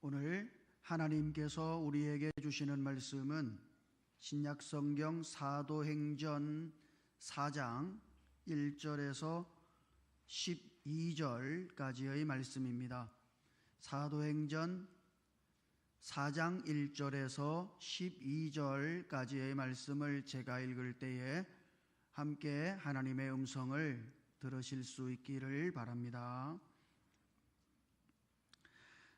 오늘 하나님께서 우리에게 주시는 말씀은 신약 성경 사도행전 4장 1절에서 12절까지의 말씀입니다. 사도행전 4장 1절에서 12절까지의 말씀을 제가 읽을 때에 함께 하나님의 음성을 들으실 수 있기를 바랍니다.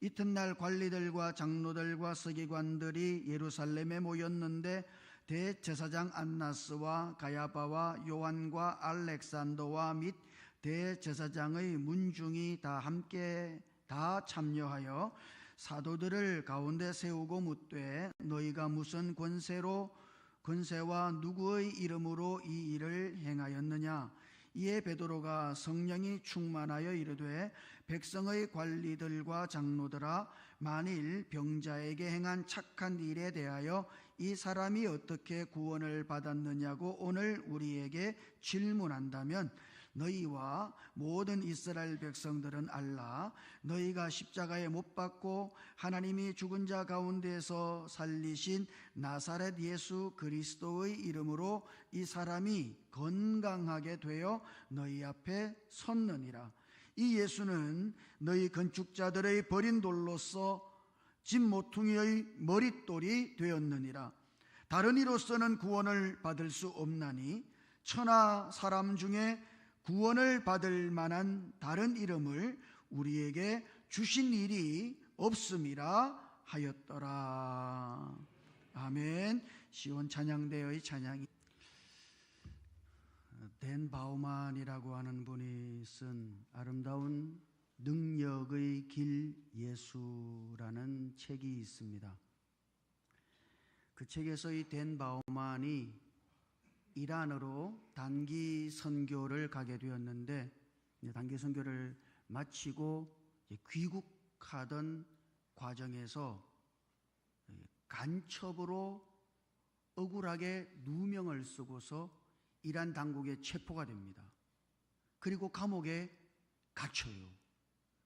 이튿날 관리들과 장로들과 서기관들이 예루살렘에 모였는데 대제사장 안나스와 가야바와 요한과 알렉산더와 및 대제사장의 문중이 다 함께 다 참여하여 사도들을 가운데 세우고 묻되 너희가 무슨 권세로 권세와 누구의 이름으로 이 일을 행하였느냐 이에 베드로가 성령이 충만하여 이르되 백성의 관리들과 장로들아 만일 병자에게 행한 착한 일에 대하여 이 사람이 어떻게 구원을 받았느냐고 오늘 우리에게 질문한다면 너희와 모든 이스라엘 백성들은 알라. 너희가 십자가에 못 박고 하나님이 죽은 자 가운데서 살리신 나사렛 예수 그리스도의 이름으로 이 사람이 건강하게 되어 너희 앞에 섰느니라. 이 예수는 너희 건축자들의 버린 돌로서 집 모퉁이의 머릿돌이 되었느니라. 다른 이로서는 구원을 받을 수 없나니 천하 사람 중에 구원을 받을 만한 다른 이름을 우리에게 주신 일이 없음이라 하였더라. 아멘. 시온 찬양대의 찬양이 댄 바우만이라고 하는 분이 쓴 아름다운 능력의 길 예수라는 책이 있습니다. 그 책에서 이 댄 바우만이 이란으로 단기 선교를 가게 되었는데 단기 선교를 마치고 귀국하던 과정에서 간첩으로 억울하게 누명을 쓰고서 이란 당국에 체포가 됩니다. 그리고 감옥에 갇혀요.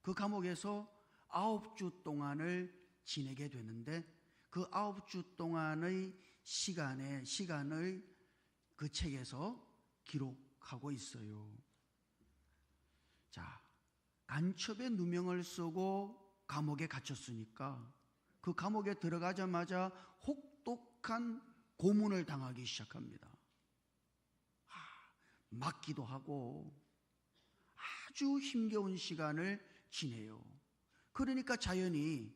그 감옥에서 아홉 주 동안을 지내게 되는데 그 아홉 주 동안의 시간에 시간을 그 책에서 기록하고 있어요. 자, 간첩의 누명을 쓰고 감옥에 갇혔으니까 그 감옥에 들어가자마자 혹독한 고문을 당하기 시작합니다. 아, 맞기도 하고 아주 힘겨운 시간을 지내요. 그러니까 자연히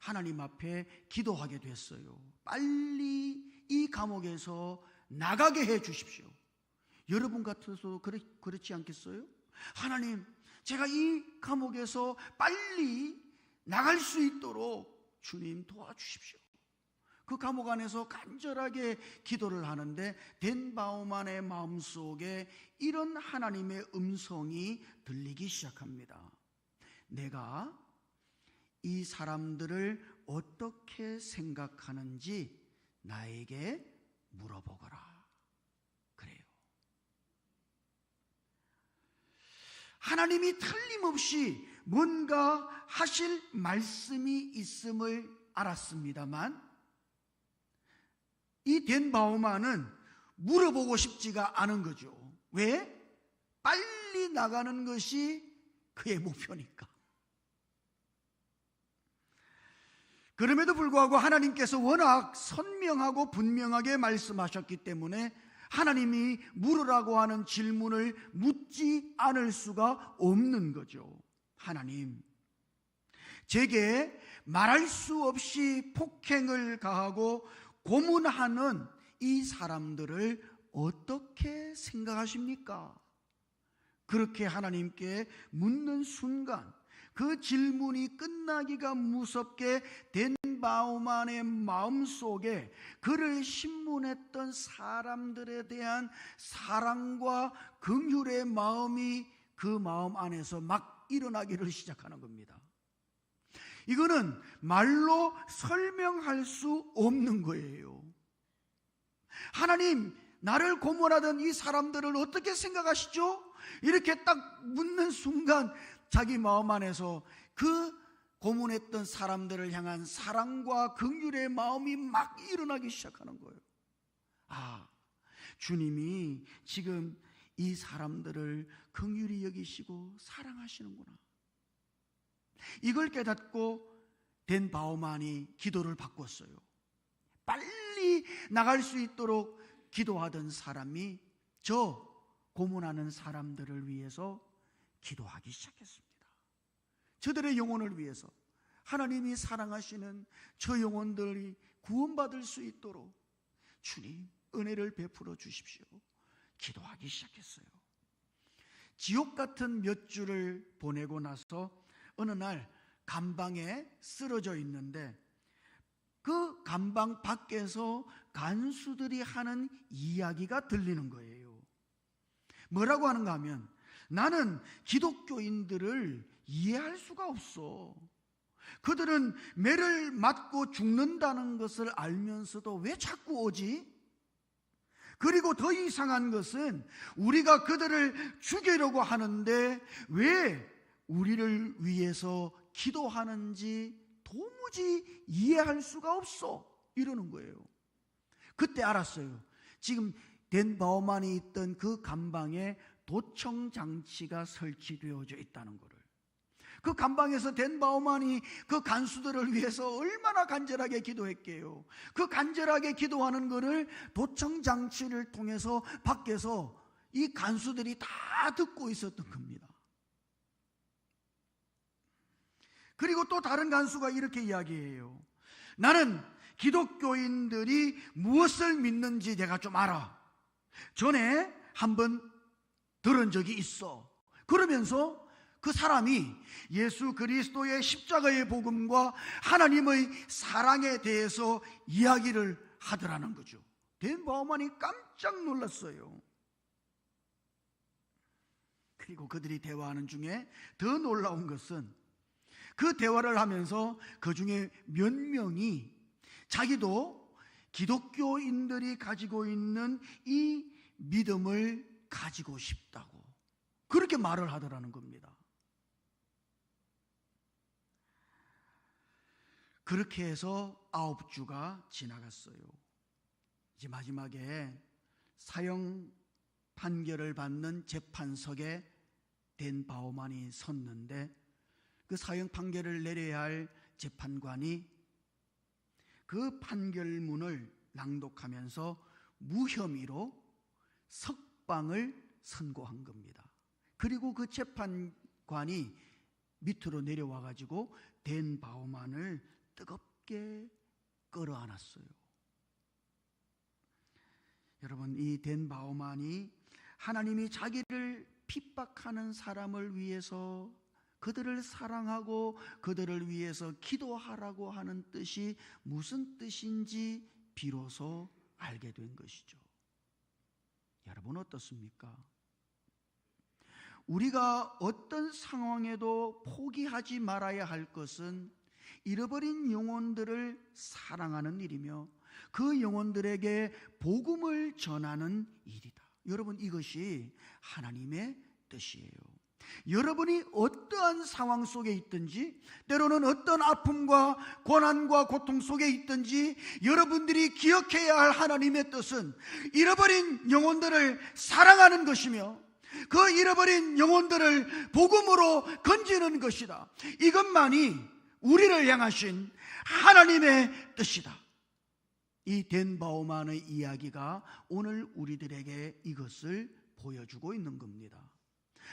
하나님 앞에 기도하게 됐어요. 빨리 이 감옥에서 나가게 해 주십시오. 여러분 같아서 그렇, 그렇지 않겠어요? 하나님, 제가 이 감옥에서 빨리 나갈 수 있도록 주님 도와주십시오. 그 감옥 안에서 간절하게 기도를 하는데 덴바우만의 마음속에 이런 하나님의 음성이 들리기 시작합니다. 내가 이 사람들을 어떻게 생각하는지 나에게 물어보거라. 그래요. 하나님이 틀림없이 뭔가 하실 말씀이 있음을 알았습니다만 이 덴바우만은 물어보고 싶지가 않은 거죠. 왜? 빨리 나가는 것이 그의 목표니까. 그럼에도 불구하고 하나님께서 워낙 선명하고 분명하게 말씀하셨기 때문에 하나님이 물으라고 하는 질문을 묻지 않을 수가 없는 거죠. 하나님, 제게 말할 수 없이 폭행을 가하고 고문하는 이 사람들을 어떻게 생각하십니까? 그렇게 하나님께 묻는 순간 그 질문이 끝나기가 무섭게 된 바우만의 마음 속에 그를 신문했던 사람들에 대한 사랑과 긍휼의 마음이 그 마음 안에서 막 일어나기를 시작하는 겁니다. 이거는 말로 설명할 수 없는 거예요. 하나님, 나를 고문하던 이 사람들을 어떻게 생각하시죠? 이렇게 딱 묻는 순간 자기 마음 안에서 그 고문했던 사람들을 향한 사랑과 긍휼의 마음이 막 일어나기 시작하는 거예요. 아, 주님이 지금 이 사람들을 긍휼히 여기시고 사랑하시는구나. 이걸 깨닫고 된 바오만이 기도를 바꿨어요. 빨리 나갈 수 있도록 기도하던 사람이 저 고문하는 사람들을 위해서 기도하기 시작했습니다. 저들의 영혼을 위해서 하나님이 사랑하시는 저 영혼들이 구원받을 수 있도록 주님 은혜를 베풀어 주십시오. 기도하기 시작했어요. 지옥 같은 몇 주를 보내고 나서 어느 날 감방에 쓰러져 있는데 그 감방 밖에서 간수들이 하는 이야기가 들리는 거예요. 뭐라고 하는가 하면 나는 기독교인들을 이해할 수가 없어. 그들은 매를 맞고 죽는다는 것을 알면서도 왜 자꾸 오지? 그리고 더 이상한 것은 우리가 그들을 죽이려고 하는데 왜 우리를 위해서 기도하는지 도무지 이해할 수가 없어. 이러는 거예요. 그때 알았어요. 지금 덴바오만이 있던 그 감방에 도청 장치가 설치되어져 있다는 것을. 그 감방에서 덴바오만이 그 간수들을 위해서 얼마나 간절하게 기도했게요. 그 간절하게 기도하는 것을 도청 장치를 통해서 밖에서 이 간수들이 다 듣고 있었던 겁니다. 그리고 또 다른 간수가 이렇게 이야기해요. 나는 기독교인들이 무엇을 믿는지 내가 좀 알아. 전에 한번 들은 적이 있어. 그러면서 그 사람이 예수 그리스도의 십자가의 복음과 하나님의 사랑에 대해서 이야기를 하더라는 거죠. 된 바오만이 깜짝 놀랐어요. 그리고 그들이 대화하는 중에 더 놀라운 것은 그 대화를 하면서 그 중에 몇 명이 자기도 기독교인들이 가지고 있는 이 믿음을 가지고 싶다고 그렇게 말을 하더라는 겁니다. 그렇게 해서 아홉 주가 지나갔어요. 이제 마지막에 사형 판결을 받는 재판석에 된 바오만이 섰는데 그 사형 판결을 내려야 할 재판관이 그 판결문을 낭독하면서 무혐의로 석 방을 선고한 겁니다. 그리고 그 재판관이 밑으로 내려와 가지고 된 바오만을 뜨겁게 끌어안았어요. 여러분 이된 바오만이 하나님이 자기를 핍박하는 사람을 위해서 그들을 사랑하고 그들을 위해서 기도하라고 하는 뜻이 무슨 뜻인지 비로소 알게 된 것이죠. 여러분 어떻습니까? 우리가 어떤 상황에도 포기하지 말아야 할 것은 잃어버린 영혼들을 사랑하는 일이며 그 영혼들에게 복음을 전하는 일이다. 여러분 이것이 하나님의 뜻이에요. 여러분이 어떠한 상황 속에 있든지 때로는 어떤 아픔과 고난과 고통 속에 있든지 여러분들이 기억해야 할 하나님의 뜻은 잃어버린 영혼들을 사랑하는 것이며 그 잃어버린 영혼들을 복음으로 건지는 것이다. 이것만이 우리를 향하신 하나님의 뜻이다. 이 덴바오만의 이야기가 오늘 우리들에게 이것을 보여주고 있는 겁니다.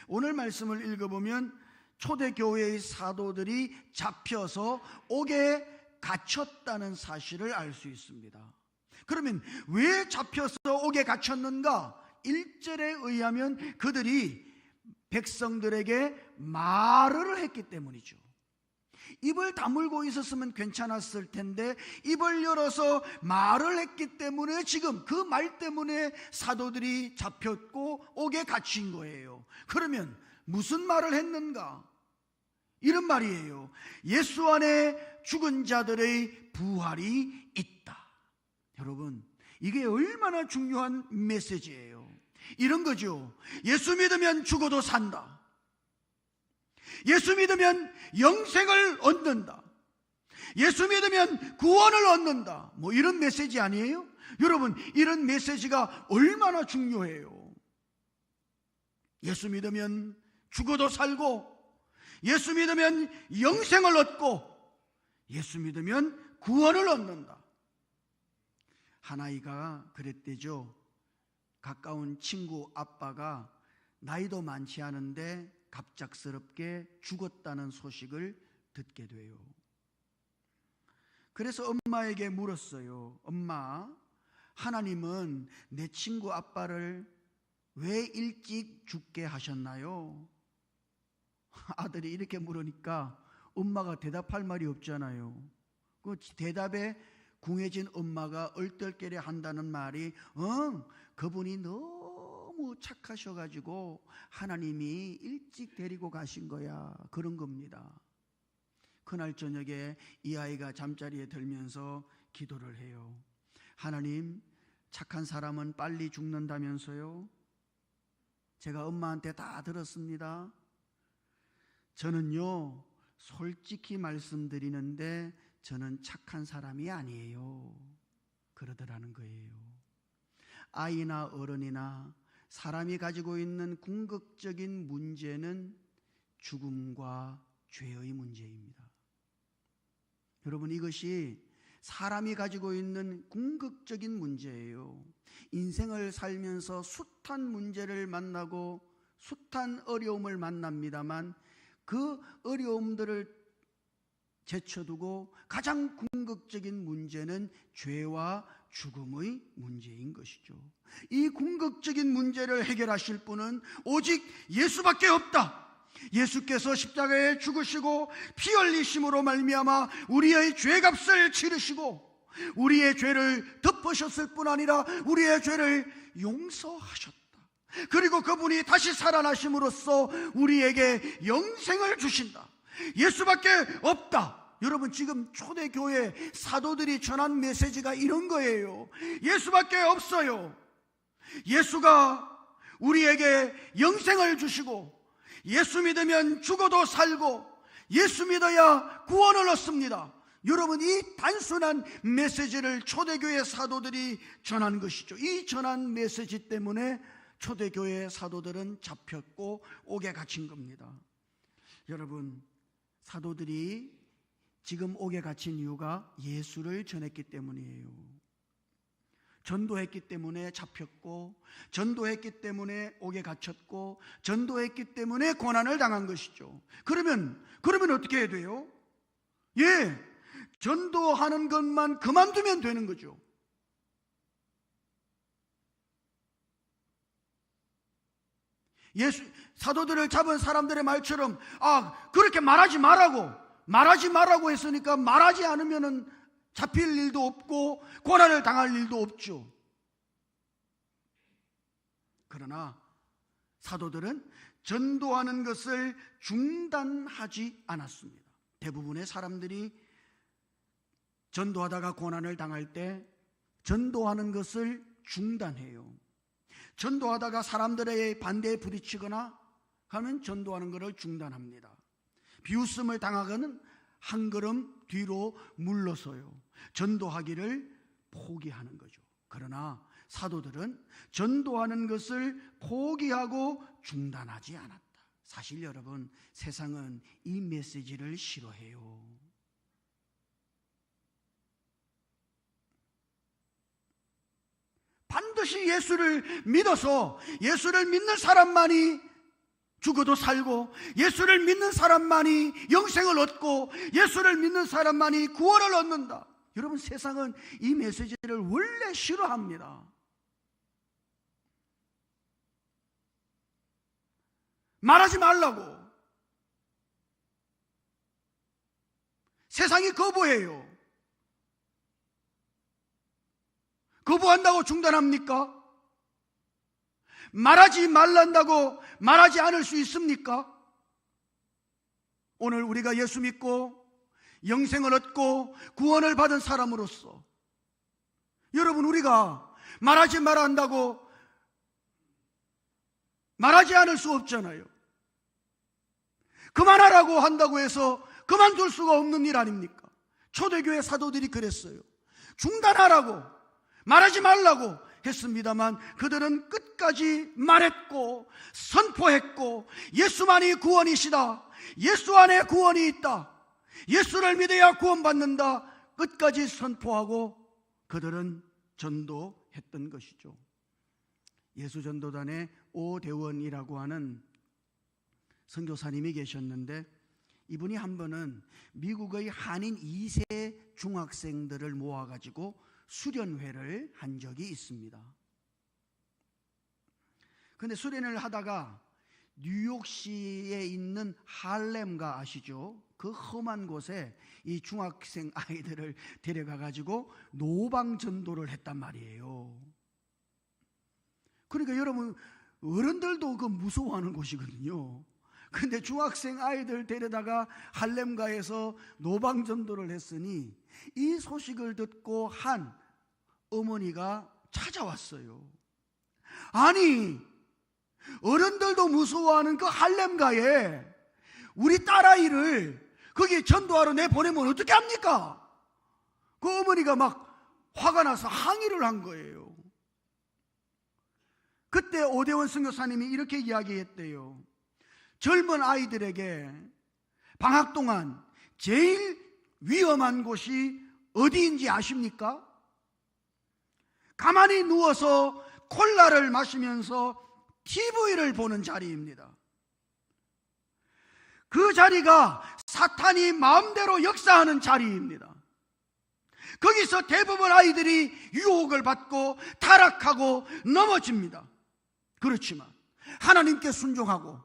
오늘 말씀을 읽어보면 초대교회의 사도들이 잡혀서 옥에 갇혔다는 사실을 알 수 있습니다. 그러면 왜 잡혀서 옥에 갇혔는가? 1절에 의하면 그들이 백성들에게 말을 했기 때문이죠. 입을 다물고 있었으면 괜찮았을 텐데 입을 열어서 말을 했기 때문에 지금 그 말 때문에 사도들이 잡혔고 옥에 갇힌 거예요. 그러면 무슨 말을 했는가? 이런 말이에요. 예수 안에 죽은 자들의 부활이 있다. 여러분, 이게 얼마나 중요한 메시지예요. 이런 거죠. 예수 믿으면 죽어도 산다. 예수 믿으면 영생을 얻는다. 예수 믿으면 구원을 얻는다. 뭐 이런 메시지 아니에요? 여러분, 이런 메시지가 얼마나 중요해요. 예수 믿으면 죽어도 살고, 예수 믿으면 영생을 얻고, 예수 믿으면 구원을 얻는다. 하나이가 그랬대죠. 가까운 친구 아빠가 나이도 많지 않은데 갑작스럽게 죽었다는 소식을 듣게 돼요. 그래서 엄마에게 물었어요. 엄마, 하나님은 내 친구 아빠를 왜 일찍 죽게 하셨나요? 아들이 이렇게 물으니까 엄마가 대답할 말이 없잖아요. 그 대답에 궁해진 엄마가 얼떨결에 한다는 말이, 응, 그분이 너무 착하셔가지고 하나님이 일찍 데리고 가신 거야. 그런 겁니다. 그날 저녁에 이 아이가 잠자리에 들면서 기도를 해요. 하나님, 착한 사람은 빨리 죽는다면서요? 제가 엄마한테 다 들었습니다. 저는요, 솔직히 말씀드리는데 저는 착한 사람이 아니에요. 그러더라는 거예요. 아이나 어른이나 사람이 가지고 있는 궁극적인 문제는 죽음과 죄의 문제입니다. 여러분 이것이 사람이 가지고 있는 궁극적인 문제예요. 인생을 살면서 숱한 문제를 만나고 숱한 어려움을 만납니다만 그 어려움들을 제쳐두고 가장 궁극적인 문제는 죄와 죽음의 문제인 것이죠. 이 궁극적인 문제를 해결하실 분은 오직 예수밖에 없다. 예수께서 십자가에 죽으시고 피 흘리심으로 말미암아 우리의 죄값을 치르시고 우리의 죄를 덮으셨을 뿐 아니라 우리의 죄를 용서하셨다. 그리고 그분이 다시 살아나심으로써 우리에게 영생을 주신다. 예수밖에 없다. 여러분 지금 초대교회 사도들이 전한 메시지가 이런 거예요. 예수밖에 없어요. 예수가 우리에게 영생을 주시고 예수 믿으면 죽어도 살고 예수 믿어야 구원을 얻습니다. 여러분 이 단순한 메시지를 초대교회 사도들이 전한 것이죠. 이 전한 메시지 때문에 초대교회 사도들은 잡혔고 옥에 갇힌 겁니다. 여러분 사도들이 지금 옥에 갇힌 이유가 예수를 전했기 때문이에요. 전도했기 때문에 잡혔고, 전도했기 때문에 옥에 갇혔고, 전도했기 때문에 고난을 당한 것이죠. 그러면, 그러면 어떻게 해야 돼요? 예, 전도하는 것만 그만두면 되는 거죠. 예수, 사도들을 잡은 사람들의 말처럼, 아, 그렇게 말하지 말라고, 말하지 말라고 했으니까 말하지 않으면은 잡힐 일도 없고 고난을 당할 일도 없죠. 그러나 사도들은 전도하는 것을 중단하지 않았습니다. 대부분의 사람들이 전도하다가 고난을 당할 때 전도하는 것을 중단해요. 전도하다가 사람들의 반대에 부딪히거나 하면 전도하는 것을 중단합니다. 비웃음을 당하거는 한 걸음 뒤로 물러서요. 전도하기를 포기하는 거죠. 그러나 사도들은 전도하는 것을 포기하고 중단하지 않았다. 사실 여러분, 세상은 이 메시지를 싫어해요. 반드시 예수를 믿어서 예수를 믿는 사람만이 죽어도 살고 예수를 믿는 사람만이 영생을 얻고 예수를 믿는 사람만이 구원을 얻는다. 여러분 세상은 이 메시지를 원래 싫어합니다. 말하지 말라고. 세상이 거부해요. 거부한다고 중단합니까? 말하지 말란다고 말하지 않을 수 있습니까? 오늘 우리가 예수 믿고 영생을 얻고 구원을 받은 사람으로서 여러분 우리가 말하지 말아 한다고 말하지 않을 수 없잖아요. 그만하라고 한다고 해서 그만둘 수가 없는 일 아닙니까? 초대교회 사도들이 그랬어요. 중단하라고 말하지 말라고 했습니다만 그들은 끝까지 말했고 선포했고 예수만이 구원이시다. 예수 안에 구원이 있다. 예수를 믿어야 구원받는다. 끝까지 선포하고 그들은 전도했던 것이죠. 예수 전도단의 오대원이라고 하는 선교사님이 계셨는데 이분이 한 번은 미국의 한인 2세 중학생들을 모아가지고 수련회를 한 적이 있습니다. 근데 수련을 하다가 뉴욕시에 있는 할렘가 아시죠? 그 험한 곳에 이 중학생 아이들을 데려가 가지고 노방 전도를 했단 말이에요. 그러니까 여러분 어른들도 그 무서워하는 곳이거든요. 근데 중학생 아이들 데려다가 할렘가에서 노방 전도를 했으니 이 소식을 듣고 한 어머니가 찾아왔어요. 아니, 어른들도 무서워하는 그 할렘가에 우리 딸아이를 거기에 전도하러 내보내면 어떻게 합니까? 그 어머니가 막 화가 나서 항의를 한 거예요. 그때 오대원 선교사님이 이렇게 이야기했대요. 젊은 아이들에게 방학 동안 제일 위험한 곳이 어디인지 아십니까? 가만히 누워서 콜라를 마시면서 TV를 보는 자리입니다. 그 자리가 사탄이 마음대로 역사하는 자리입니다. 거기서 대부분 아이들이 유혹을 받고 타락하고 넘어집니다. 그렇지만 하나님께 순종하고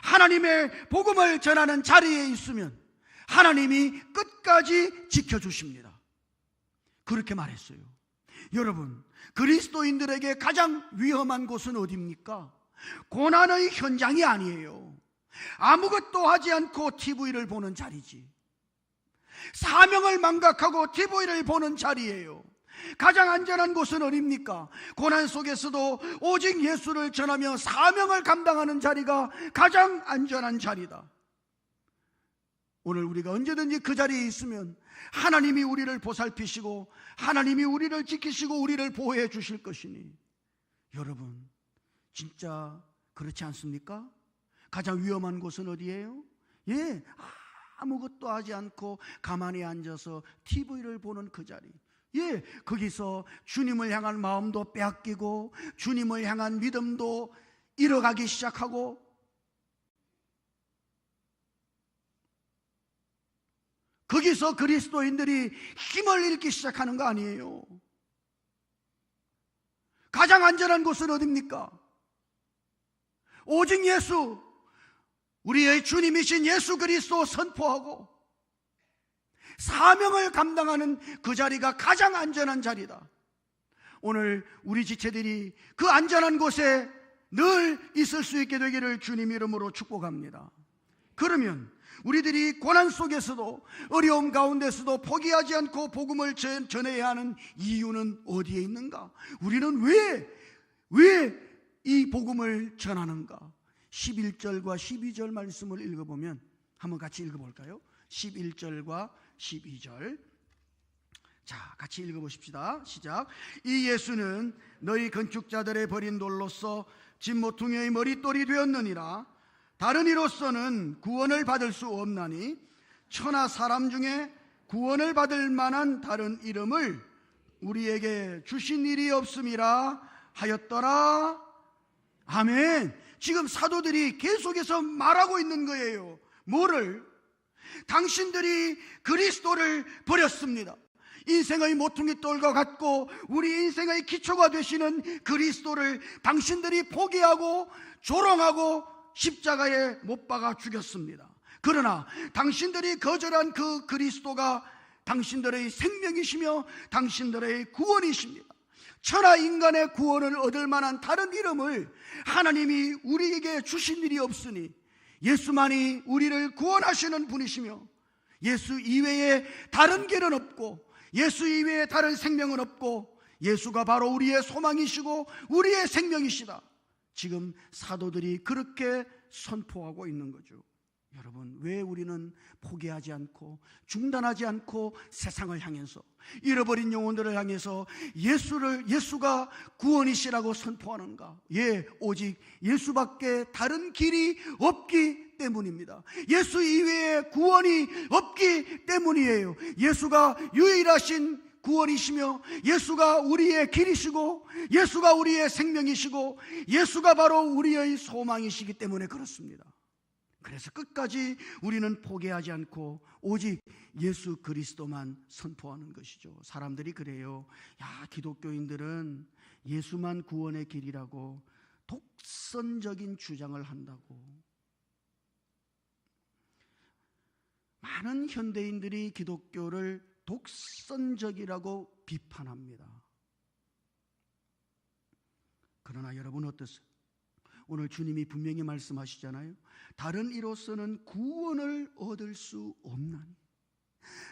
하나님의 복음을 전하는 자리에 있으면 하나님이 끝까지 지켜주십니다. 그렇게 말했어요. 여러분, 그리스도인들에게 가장 위험한 곳은 어디입니까? 고난의 현장이 아니에요. 아무것도 하지 않고 TV를 보는 자리지. 사명을 망각하고 TV를 보는 자리예요. 가장 안전한 곳은 어딥니까? 고난 속에서도 오직 예수를 전하며 사명을 감당하는 자리가 가장 안전한 자리다. 오늘 우리가 언제든지 그 자리에 있으면 하나님이 우리를 보살피시고 하나님이 우리를 지키시고 우리를 보호해 주실 것이니 여러분 진짜 그렇지 않습니까? 가장 위험한 곳은 어디예요? 예, 아무것도 하지 않고 가만히 앉아서 TV를 보는 그 자리. 예, 거기서 주님을 향한 마음도 빼앗기고 주님을 향한 믿음도 잃어가기 시작하고 거기서 그리스도인들이 힘을 잃기 시작하는 거 아니에요. 가장 안전한 곳은 어딥니까? 오직 예수, 우리의 주님이신 예수 그리스도 선포하고 사명을 감당하는 그 자리가 가장 안전한 자리다. 오늘 우리 지체들이 그 안전한 곳에 늘 있을 수 있게 되기를 주님 이름으로 축복합니다. 그러면 우리들이 고난 속에서도 어려움 가운데서도 포기하지 않고 복음을 전해야 하는 이유는 어디에 있는가? 우리는 왜, 왜 이 복음을 전하는가? 11절과 12절 말씀을 읽어보면 한번 같이 읽어볼까요? 11절과 12절. 자, 같이 읽어보십시다. 시작. 이 예수는 너희 건축자들의 버린 돌로서 진모퉁이의 머릿돌이 되었느니라. 다른 이로서는 구원을 받을 수 없나니 천하 사람 중에 구원을 받을 만한 다른 이름을 우리에게 주신 일이 없음이라 하였더라. 아멘. 지금 사도들이 계속해서 말하고 있는 거예요. 뭐를? 당신들이 그리스도를 버렸습니다. 인생의 모퉁이 돌과 같고 우리 인생의 기초가 되시는 그리스도를 당신들이 포기하고 조롱하고 십자가에 못 박아 죽였습니다. 그러나 당신들이 거절한 그 그리스도가 당신들의 생명이시며 당신들의 구원이십니다. 천하 인간의 구원을 얻을 만한 다른 이름을 하나님이 우리에게 주신 일이 없으니 예수만이 우리를 구원하시는 분이시며 예수 이외에 다른 길은 없고 예수 이외에 다른 생명은 없고 예수가 바로 우리의 소망이시고 우리의 생명이시다. 지금 사도들이 그렇게 선포하고 있는 거죠. 여러분, 왜 우리는 포기하지 않고 중단하지 않고 세상을 향해서 잃어버린 영혼들을 향해서 예수를 예수가 구원이시라고 선포하는가? 예, 오직 예수밖에 다른 길이 없기 때문입니다. 예수 이외에 구원이 없기 때문이에요. 예수가 유일하신 구원이시며 예수가 우리의 길이시고 예수가 우리의 생명이시고 예수가 바로 우리의 소망이시기 때문에 그렇습니다. 그래서 끝까지 우리는 포기하지 않고 오직 예수 그리스도만 선포하는 것이죠. 사람들이 그래요. 야, 기독교인들은 예수만 구원의 길이라고 독선적인 주장을 한다고. 많은 현대인들이 기독교를 독선적이라고 비판합니다. 그러나 여러분 어떠세요? 오늘 주님이 분명히 말씀하시잖아요. 다른 이로서는 구원을 얻을 수 없나니.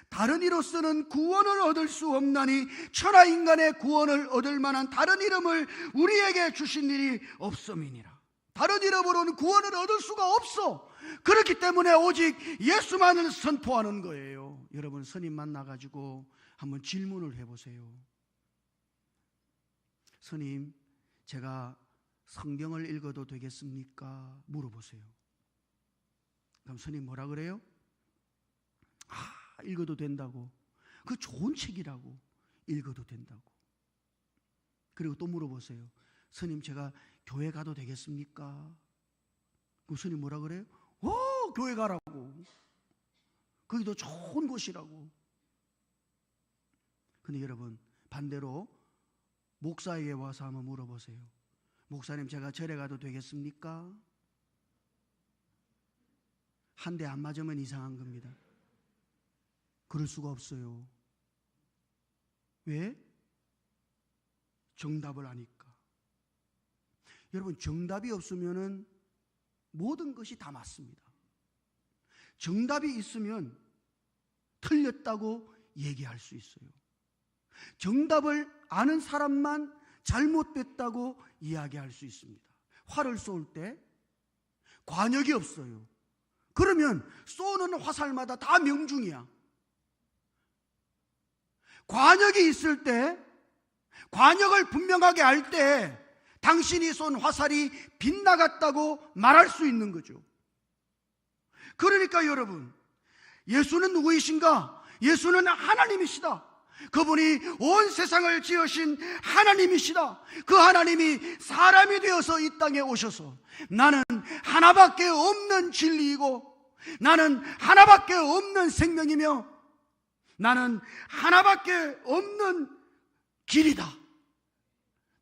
다른 이로서는 구원을 얻을 수 없나니 천하 인간의 구원을 얻을 만한 다른 이름을 우리에게 주신 일이 없음이니라. 다른 이름으로는 구원을 얻을 수가 없어. 그렇기 때문에 오직 예수만을 선포하는 거예요. 여러분 스님 만나가지고 한번 질문을 해보세요. 스님, 제가 성경을 읽어도 되겠습니까? 물어보세요. 그럼 스님 뭐라 그래요? 아, 읽어도 된다고. 그 좋은 책이라고. 읽어도 된다고. 그리고 또 물어보세요. 스님 제가 교회 가도 되겠습니까? 그 스님 뭐라 그래요? 어, 교회 가라고. 거기도 좋은 곳이라고. 근데 여러분, 반대로 목사에게 와서 한번 물어보세요. 목사님, 제가 절에 가도 되겠습니까? 한 대 안 맞으면 이상한 겁니다. 그럴 수가 없어요. 왜? 정답을 아니까. 여러분, 정답이 없으면은 모든 것이 다 맞습니다. 정답이 있으면 틀렸다고 얘기할 수 있어요. 정답을 아는 사람만 잘못됐다고 이야기할 수 있습니다. 활을 쏠때 관역이 없어요. 그러면 쏘는 화살마다 다 명중이야. 관역이 있을 때, 관역을 분명하게 알 때, 당신이 쏜 화살이 빗나갔다고 말할 수 있는 거죠. 그러니까 여러분, 예수는 누구이신가? 예수는 하나님이시다. 그분이 온 세상을 지으신 하나님이시다. 그 하나님이 사람이 되어서 이 땅에 오셔서 나는 하나밖에 없는 진리이고 나는 하나밖에 없는 생명이며 나는 하나밖에 없는 길이다.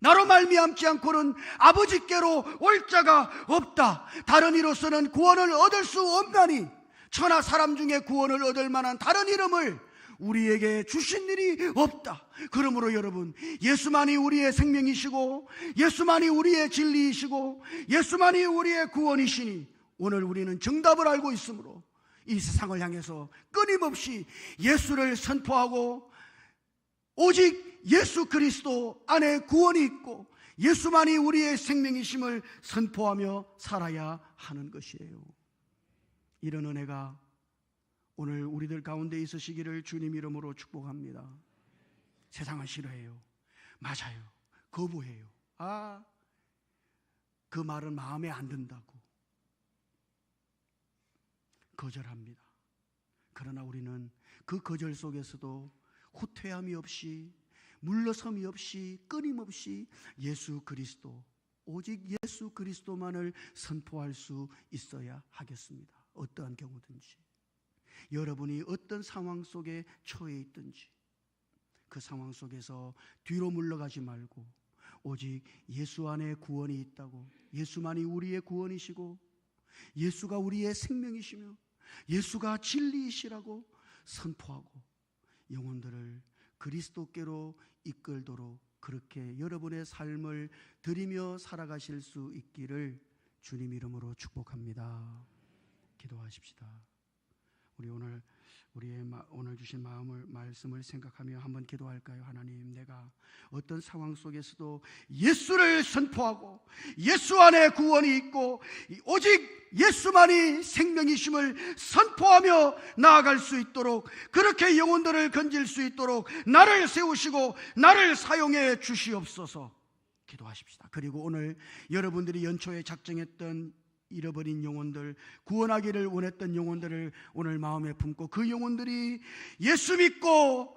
나로 말미암지 않고는 아버지께로 올 자가 없다. 다른 이로서는 구원을 얻을 수 없나니 천하 사람 중에 구원을 얻을 만한 다른 이름을 우리에게 주신 일이 없다. 그러므로 여러분, 예수만이 우리의 생명이시고, 예수만이 우리의 진리이시고, 예수만이 우리의 구원이시니, 오늘 우리는 정답을 알고 있으므로 이 세상을 향해서 끊임없이 예수를 선포하고, 오직 예수 그리스도 안에 구원이 있고, 예수만이 우리의 생명이심을 선포하며 살아야 하는 것이에요. 이런 은혜가 오늘 우리들 가운데 있으시기를 주님 이름으로 축복합니다. 세상은 싫어해요. 맞아요. 거부해요. 아, 그 말은 마음에 안 든다고. 거절합니다. 그러나 우리는 그 거절 속에서도 후퇴함이 없이 물러섬이 없이 끊임없이 예수 그리스도 오직 예수 그리스도만을 선포할 수 있어야 하겠습니다. 어떠한 경우든지. 여러분이 어떤 상황 속에 처해 있든지 그 상황 속에서 뒤로 물러가지 말고 오직 예수 안에 구원이 있다고 예수만이 우리의 구원이시고 예수가 우리의 생명이시며 예수가 진리이시라고 선포하고 영혼들을 그리스도께로 이끌도록 그렇게 여러분의 삶을 드리며 살아가실 수 있기를 주님 이름으로 축복합니다. 기도하십시다. 우리 오늘 우리의 마, 오늘 주신 마음을 말씀을 생각하며 한번 기도할까요? 하나님, 내가 어떤 상황 속에서도 예수를 선포하고 예수 안에 구원이 있고 오직 예수만이 생명이심을 선포하며 나아갈 수 있도록 그렇게 영혼들을 건질 수 있도록 나를 세우시고 나를 사용해 주시옵소서. 기도하십시다. 그리고 오늘 여러분들이 연초에 작정했던 잃어버린 영혼들, 구원하기를 원했던 영혼들을 오늘 마음에 품고 그 영혼들이 예수 믿고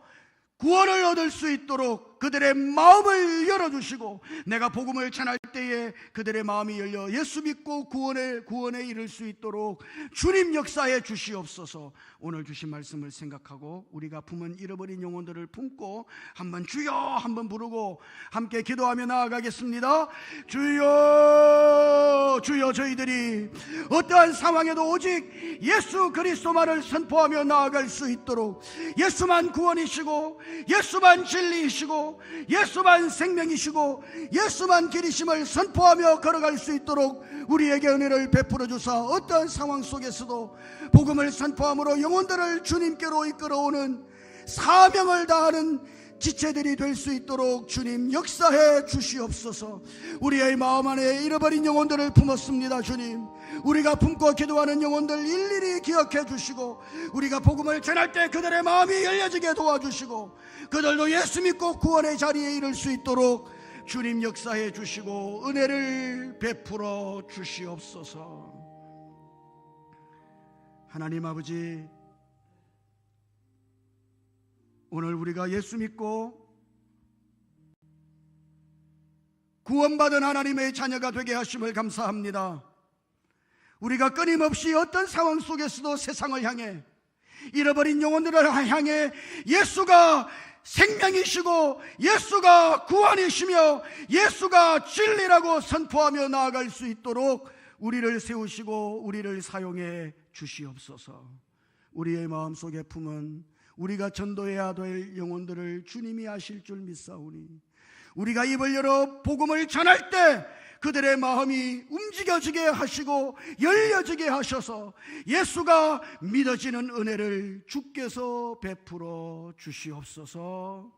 구원을 얻을 수 있도록 그들의 마음을 열어주시고 내가 복음을 전할 때에 그들의 마음이 열려 예수 믿고 구원에 구원에 이를 수 있도록 주님 역사에 주시옵소서. 오늘 주신 말씀을 생각하고 우리가 품은 잃어버린 영혼들을 품고 한번 주여 한번 부르고 함께 기도하며 나아가겠습니다. 주여 주여 저희들이 어떠한 상황에도 오직 예수 그리스도만을 선포하며 나아갈 수 있도록 예수만 구원이시고 예수만 진리이시고 예수만 생명이시고 예수만 길이심을 선포하며 걸어갈 수 있도록 우리에게 은혜를 베풀어 주사 어떠한 상황 속에서도 복음을 선포함으로 영혼들을 주님께로 이끌어오는 사명을 다하는 지체들이 될 수 있도록 주님 역사해 주시옵소서. 우리의 마음 안에 잃어버린 영혼들을 품었습니다, 주님. 우리가 품고 기도하는 영혼들 일일이 기억해 주시고 우리가 복음을 전할 때 그들의 마음이 열려지게 도와주시고 그들도 예수 믿고 구원의 자리에 이를 수 있도록 주님 역사해 주시고 은혜를 베풀어 주시옵소서. 하나님 아버지 오늘 우리가 예수 믿고 구원받은 하나님의 자녀가 되게 하심을 감사합니다. 우리가 끊임없이 어떤 상황 속에서도 세상을 향해 잃어버린 영혼들을 향해 예수가 생명이시고 예수가 구원이시며 예수가 진리라고 선포하며 나아갈 수 있도록 우리를 세우시고 우리를 사용해 주시옵소서. 우리의 마음속에 품은 우리가 전도해야 될 영혼들을 주님이 아실 줄 믿사오니 우리가 입을 열어 복음을 전할 때 그들의 마음이 움직여지게 하시고 열려지게 하셔서 예수가 믿어지는 은혜를 주께서 베풀어 주시옵소서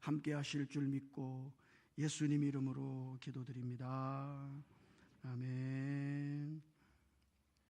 함께 하실 줄 믿고 예수님 이름으로 기도드립니다. 아멘.